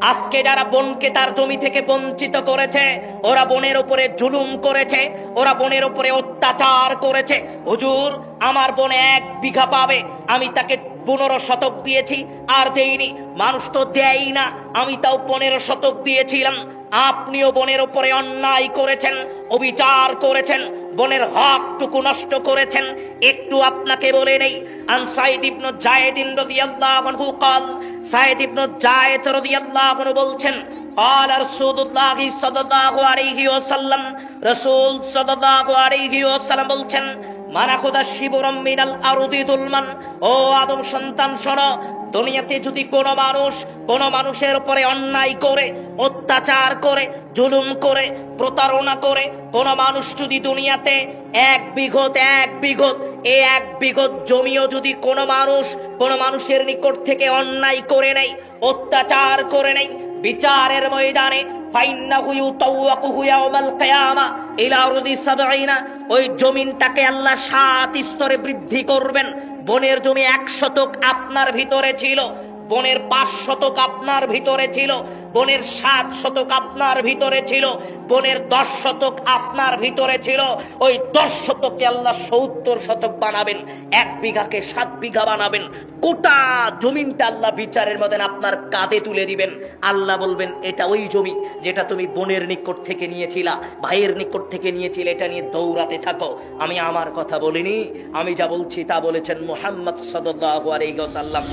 আজকে যারা বোনকে তার জমি থেকে বঞ্চিত করেছে, ওরা বোনের উপরে জুলুম করেছে, ওরা বোনের উপরে অত্যাচার করেছে। হুজুর, আমার বোন এক বিঘা পাবে, আমি তাকে পনেরো শতক দিয়েছি, আর দেইনি। মানুষ তো দেয়ই না, আমি তাও পনেরো শতক দিয়েছিলাম। আপনিও বোনের উপরে অন্যায় করেছেন, অবিচার করেছেন বোনের হকটুকু নষ্ট করেছেন একটু আপনাকে বলে নেই আন সাইদ ইবনু জায়েদিন রাদিয়াল্লাহু আনহু قال সাইদ ইবনু জায়েদ রাদিয়াল্লাহু আনহু বলছেন قال رسول الله صلى الله عليه وسلم রাসূল সাল্লাল্লাহু আলাইহি ওয়াসাল্লাম বলছেন মানাখুদা শিবরম মিনাল আরদি দুলমান। ও আদম সন্তান, শোনো, দুনিয়াতে যদি কোনো মানুষ, কোনো মানুষের উপরে অন্যায় করে, অত্যাচার করে, জুলুম করে, প্রতারণা করে, কোনো মানুষ যদি দুনিয়াতে এক বিঘত এক বিঘত এই এক বিঘত জমিও যদি কোনো মানুষ, কোনো মানুষের নিকট থেকে অন্যায় করে নেই অত্যাচার করে নেই বিচারের ময়দানে ওই জমিনটাকে আল্লাহ সাত স্তরে বৃদ্ধি করবেন। বনের জমি এক শতক আপনার ভিতরে ছিল, বনের পাঁচ শতক আপনার ভিতরে ছিল। বনের সাত শতক আপনার ভিতরে ছিল, বনের দশ শতক আপনার ভিতরে ছিল। ওই দশ শতককে আল্লাহ সত্তর শতক বানাবেন, এক বিঘাকে সাত বিঘা বানাবেন। গোটা জমিনটা আল্লাহ বিচারের মতন আপনার কাঁধে তুলে দিবেন। আল্লাহ বলবেন, এটা ওই জমি যেটা তুমি বোনের নিকট থেকে নিয়েছিলা, ভাইয়ের নিকট থেকে নিয়েছিলে, এটা নিয়ে দৌড়াতে থাকো। আমি আমার কথা বলিনি, আমি যা বলছি তা বলেছেন মোহাম্মদ সদল্লাহু ওয়াসাল্লাম।